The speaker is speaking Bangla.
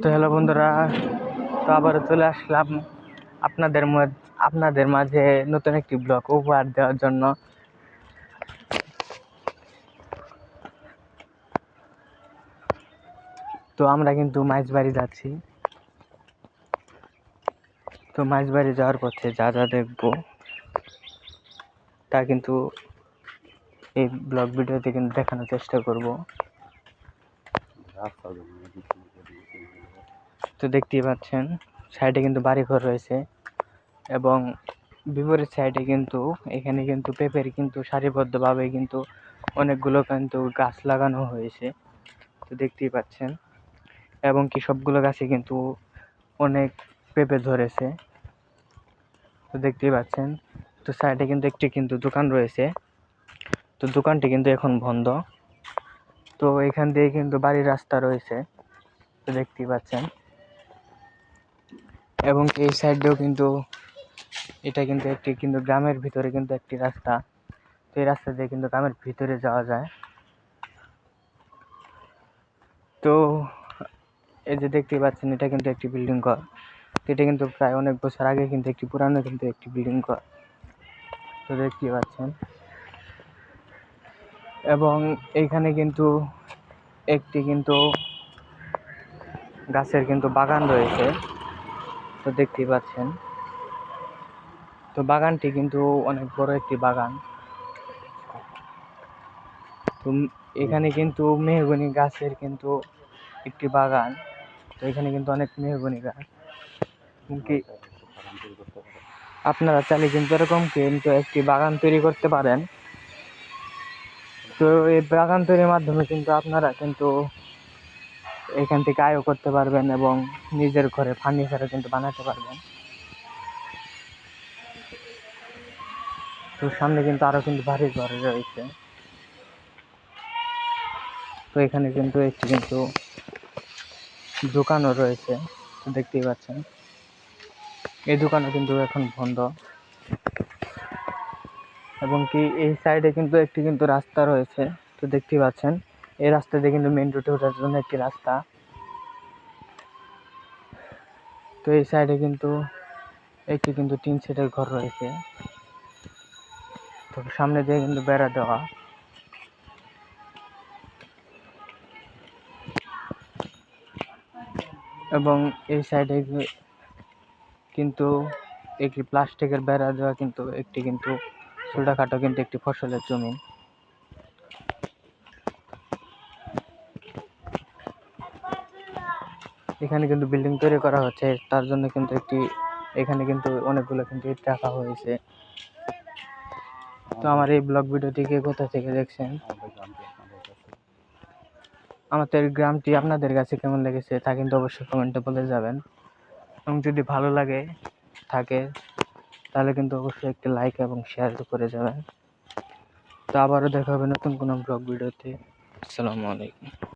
তো হ্যালো বন্ধুরা, তো আবার চলে আসলাম আপনাদের আপনাদের মাঝে নতুন একটি ব্লগ উপহার দেওয়ার জন্য। তো আমরা কিন্তু মাইজবাড়ি যাচ্ছি। তো মাইজবাড়ি যাওয়ার পথে যা যা দেখব, তা কিন্তু এই ব্লগ ভিডিওতে কিন্তু দেখানোর চেষ্টা করব। তো দেখতেই পাচ্ছেন, সাইডে কিন্তু বাড়িঘর রয়েছে এবং বিপরীত সাইডে কিন্তু, এখানে কিন্তু পেঁপের কিন্তু সারিবদ্ধভাবে কিন্তু অনেকগুলো কিন্তু গাছ লাগানো হয়েছে, তো দেখতেই পাচ্ছেন। এবং কি সবগুলো গাছে কিন্তু অনেক পেঁপে ধরেছে, তো দেখতেই পাচ্ছেন। তো সাইডে কিন্তু একটি কিন্তু দোকান রয়েছে, তো দোকানটি কিন্তু এখন বন্ধ, তো এখান দিয়ে কিন্তু বাড়ির রাস্তা রয়েছে, তো দেখতেই পাচ্ছেন। এবং এই সাইডেও কিন্তু, এটা কিন্তু একটি, কিন্তু গ্রামের ভিতরে কিন্তু একটি রাস্তা। এই রাস্তা দিয়ে কিন্তু গ্রামের ভিতরে যাওয়া যায়। তো এই যে দেখতেই পাচ্ছেন, এটা কিন্তু একটি বিল্ডিং ঘর। এটা কিন্তু প্রায় অনেক বছর আগে কিন্তু একটি পুরানো কিন্তু একটি বিল্ডিং ঘর। তো দেখতেই পাচ্ছেন। এবং এইখানে কিন্তু একটি কিন্তু গাছের কিন্তু বাগান রয়েছে। তো দেখতেই পাচ্ছেন। তো বাগানটি কিন্তু অনেক বড় একটি বাগান। তো এখানে কিন্তু মেহগনি গাছের কিন্তু একটি বাগান। তো এখানে কিন্তু অনেক মেহগনি গাছ। কি আপনারা চাইলে কিন্তু এরকম কিন্তু একটি বাগান তৈরি করতে পারেন। তো এই বাগান তৈরির মাধ্যমে কিন্তু আপনারা কিন্তু এখান থেকে আয়ও করতে পারবেন এবং নিজের ঘরে ফার্নিচারও কিন্তু বানাতে পারবেন। তো সামনে কিন্তু আরও কিন্তু বাড়ি ঘর রয়েছে। তো এখানে কিন্তু একটি কিন্তু দোকানও রয়েছে দেখতেই পাচ্ছেন। এই দোকানও কিন্তু এখন বন্ধ। এবং কি এই সাইডে কিন্তু একটি কিন্তু রাস্তা রয়েছে, তো দেখতেই পাচ্ছেন। এই রাস্তা দিয়ে কিন্তু মেন রোডে ওঠার জন্য একটি রাস্তা। তো এই সাইডে কিন্তু একটি কিন্তু টিন শেডের ঘর রয়েছে। তো সামনে দিয়ে কিন্তু বেড়া দেওয়া। এবং এই সাইডে কিন্তু একটি প্লাস্টিকের বেড়া দেওয়া কিন্তু একটি কিন্তু ছোটখাটো কিন্তু একটি ফসলের জমি। এখানে কিন্তু বিল্ডিং তৈরি করা হচ্ছে, তার জন্য কিন্তু একটি, এখানে কিন্তু অনেকগুলো কিন্তু ইট রাখা হয়েছে। তো আমার এই ব্লগ ভিডিওটিকে কোথা থেকে দেখছেন? আমাদের গ্রামটি আপনাদের কাছে কেমন লেগেছে তা কিন্তু অবশ্যই কমেন্টে বলে যাবেন। এবং যদি ভালো লাগে, থাকে, তাহলে কিন্তু অবশ্যই একটি লাইক এবং শেয়ার করে যাবেন। তো আবারও দেখা হবে নতুন কোনো ব্লগ ভিডিওতে। আসসালামু আলাইকুম।